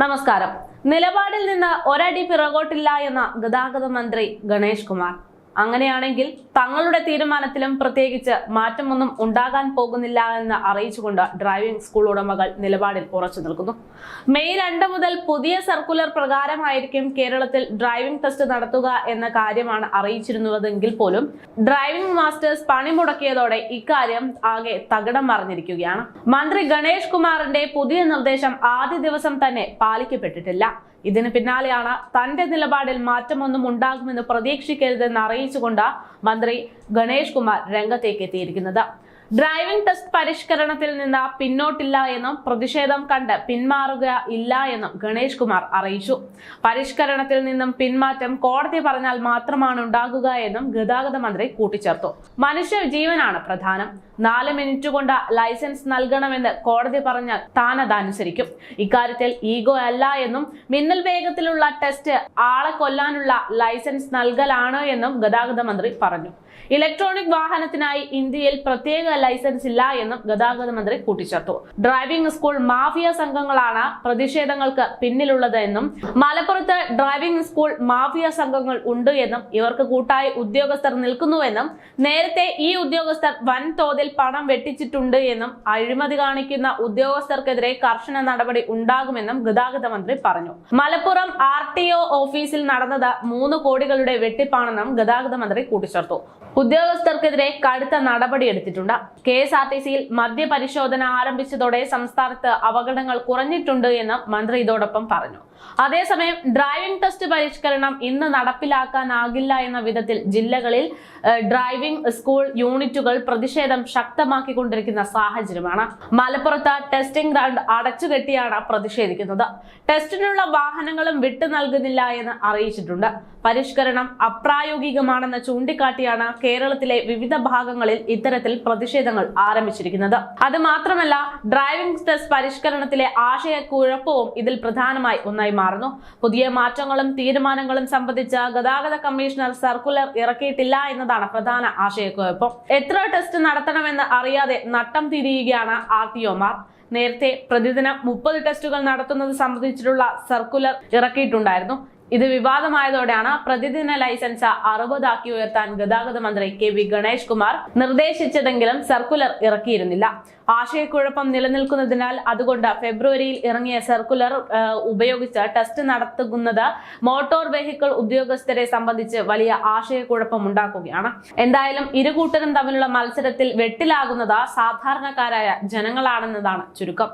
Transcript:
നമസ്കാരം. നിലപാടിൽ നിന്ന് ഒരടി പിറകോട്ടില്ല എന്ന ഗതാഗത മന്ത്രി ഗണേഷ് കുമാർ. അങ്ങനെയാണെങ്കിൽ തങ്ങളുടെ തീരുമാനത്തിലും പ്രത്യേകിച്ച് മാറ്റമൊന്നും ഉണ്ടാകാൻ പോകുന്നില്ല എന്ന് അറിയിച്ചുകൊണ്ട് ഡ്രൈവിംഗ് സ്കൂൾ ഉടമകൾ നിലപാടിൽ ഉറച്ചു നിൽക്കുന്നു. മെയ് രണ്ട് മുതൽ പുതിയ സർക്കുലർ പ്രകാരമായിരിക്കും കേരളത്തിൽ ഡ്രൈവിംഗ് ടെസ്റ്റ് നടത്തുക എന്ന കാര്യമാണ് അറിയിച്ചിരുന്നതെങ്കിൽ പോലും ഡ്രൈവിംഗ് മാസ്റ്റേഴ്സ് പണിമുടക്കിയതോടെ ഇക്കാര്യം ആകെ തകിടം മറിഞ്ഞിരിക്കുകയാണ്. മന്ത്രി ഗണേഷ് കുമാറിന്റെ പുതിയ നിർദ്ദേശം ആദ്യ ദിവസം തന്നെ പാലിക്കപ്പെട്ടിട്ടില്ല. ഇതിന് പിന്നാലെയാണ് തന്റെ നിലപാടിൽ മാറ്റമൊന്നും ഉണ്ടാകുമെന്ന് പ്രതീക്ഷിക്കരുതെന്ന് അറിയിച്ചുകൊണ്ട് മന്ത്രി ഗണേഷ് കുമാർ രംഗത്തേക്ക് എത്തിയിരിക്കുന്നത്. ഡ്രൈവിംഗ് ടെസ്റ്റ് പരിഷ്കരണത്തിൽ നിന്ന് പിന്നോട്ടില്ല എന്നും പ്രതിഷേധം കണ്ട് പിന്മാറുക ഇല്ല എന്നും ഗണേഷ് കുമാർ അറിയിച്ചു. പരിഷ്കരണത്തിൽ നിന്നും പിന്മാറ്റം കോടതി പറഞ്ഞാൽ മാത്രമാണ് ഉണ്ടാകുക എന്നും ഗതാഗത മന്ത്രി കൂട്ടിച്ചേർത്തു. മനുഷ്യ ജീവനാണ് പ്രധാനം. നാല് മിനിറ്റ് കൊണ്ട് ലൈസൻസ് നൽകണമെന്ന് കോടതി പറഞ്ഞാൽ താൻ അതനുസരിക്കും. ഇക്കാര്യത്തിൽ ഈഗോ അല്ല എന്നും മിന്നൽ വേഗത്തിലുള്ള ടെസ്റ്റ് ആളെ കൊല്ലാനുള്ള ലൈസൻസ് നൽകലാണ് എന്നും ഗതാഗത മന്ത്രി പറഞ്ഞു. ഇലക്ട്രോണിക് വാഹനത്തിനായി ഇന്ത്യയിൽ പ്രത്യേക ലൈസൻസ് ഇല്ല എന്നും ഗതാഗത മന്ത്രി കൂട്ടിച്ചേർത്തു. ഡ്രൈവിംഗ് സ്കൂൾ മാഫിയ സംഘങ്ങളാണ് പ്രതിഷേധങ്ങൾക്ക് പിന്നിലുള്ളത് എന്നും മലപ്പുറത്ത് ഡ്രൈവിംഗ് സ്കൂൾ മാഫിയ സംഘങ്ങൾ ഉണ്ട് എന്നും ഇവർക്ക് കൂട്ടായി ഉദ്യോഗസ്ഥർ നിൽക്കുന്നുവെന്നും നേരത്തെ ഈ ഉദ്യോഗസ്ഥർ വൻതോതിൽ പണം വെട്ടിച്ചിട്ടുണ്ട് എന്നും അഴിമതി കാണിക്കുന്ന ഉദ്യോഗസ്ഥർക്കെതിരെ കർശന നടപടി ഉണ്ടാകുമെന്നും ഗതാഗത മന്ത്രി പറഞ്ഞു. മലപ്പുറം ആർ ടി ഒ ഓഫീസിൽ നടന്നത് മൂന്ന് കോടികളുടെ വെട്ടിപ്പാണെന്നും ഗതാഗത മന്ത്രി കൂട്ടിച്ചേർത്തു. ഉദ്യോഗസ്ഥർക്കെതിരെ കടുത്ത നടപടിയെടുത്തിട്ടുണ്ട് കെ എസ് ആർ ടി സിയിൽ മദ്യപരിശോധന ആരംഭിച്ചതോടെ സംസ്ഥാനത്ത് അപകടങ്ങൾ കുറഞ്ഞിട്ടുണ്ട് എന്ന് മന്ത്രി ഇതോടൊപ്പം പറഞ്ഞു. അതേസമയം ഡ്രൈവിംഗ് ടെസ്റ്റ് പരിഷ്കരണം ഇന്ന് നടപ്പിലാക്കാനാകില്ല എന്ന വിധത്തിൽ ജില്ലകളിൽ ഡ്രൈവിംഗ് സ്കൂൾ യൂണിറ്റുകൾ പ്രതിഷേധം ശക്തമാക്കിക്കൊണ്ടിരിക്കുന്ന സാഹചര്യമാണ്. മലപ്പുറത്ത് ടെസ്റ്റിംഗ് ഗ്രൗണ്ട് അടച്ചുകെട്ടിയാണ് പ്രതിഷേധിക്കുന്നത്. ടെസ്റ്റിനുള്ള വാഹനങ്ങളും വിട്ടു നൽകുന്നില്ല എന്ന് അറിയിച്ചിട്ടുണ്ട്. പരിഷ്കരണം അപ്രായോഗികമാണെന്ന് ചൂണ്ടിക്കാട്ടിയാണ് കേരളത്തിലെ വിവിധ ഭാഗങ്ങളിൽ ഇത്തരത്തിൽ പ്രതിഷേധങ്ങൾ ആരംഭിച്ചിരിക്കുന്നത്. അത് മാത്രമല്ല ഡ്രൈവിംഗ് ടെസ്റ്റ് പരിഷ്കരണത്തിലെ ആശയക്കുഴപ്പവും ഇതിൽ പ്രധാനമായി ഒന്നായി മാറുന്നു. പുതിയ മാറ്റങ്ങളും തീരുമാനങ്ങളും സംബന്ധിച്ച് ഗതാഗത കമ്മീഷണർ സർക്കുലർ ഇറക്കിയിട്ടില്ല എന്നതാണ് പ്രധാന ആശയക്കുഴപ്പം. എത്ര ടെസ്റ്റ് നടത്തണമെന്ന് അറിയാതെ നട്ടം തിരിയുകയാണ് ആർ ടി ഒമാർ. നേരത്തെ പ്രതിദിനം മുപ്പത് ടെസ്റ്റുകൾ നടത്തുന്നത് സംബന്ധിച്ചിട്ടുള്ള സർക്കുലർ ഇറക്കിയിട്ടുണ്ടായിരുന്നു. ഇത് വിവാദമായതോടെയാണ് പ്രതിദിന ലൈസൻസ് അറുപതാക്കി ഉയർത്താൻ ഗതാഗത മന്ത്രി കെ വി ഗണേഷ് കുമാർ നിർദ്ദേശിച്ചതെങ്കിലും സർക്കുലർ ഇറക്കിയിരുന്നില്ല. ആശയക്കുഴപ്പം നിലനിൽക്കുന്നതിനാൽ അതുകൊണ്ട് ഫെബ്രുവരിയിൽ ഇറങ്ങിയ സർക്കുലർ ഉപയോഗിച്ച് ടെസ്റ്റ് നടത്തുന്നത് മോട്ടോർ വെഹിക്കിൾ ഉദ്യോഗസ്ഥരെ സംബന്ധിച്ച് വലിയ ആശയക്കുഴപ്പം ഉണ്ടാക്കുകയാണ്. എന്തായാലും ഇരു കൂട്ടരും തമ്മിലുള്ള മത്സരത്തിൽ വെട്ടിലാകുന്നത് സാധാരണക്കാരായ ജനങ്ങളാണെന്നതാണ് ചുരുക്കം.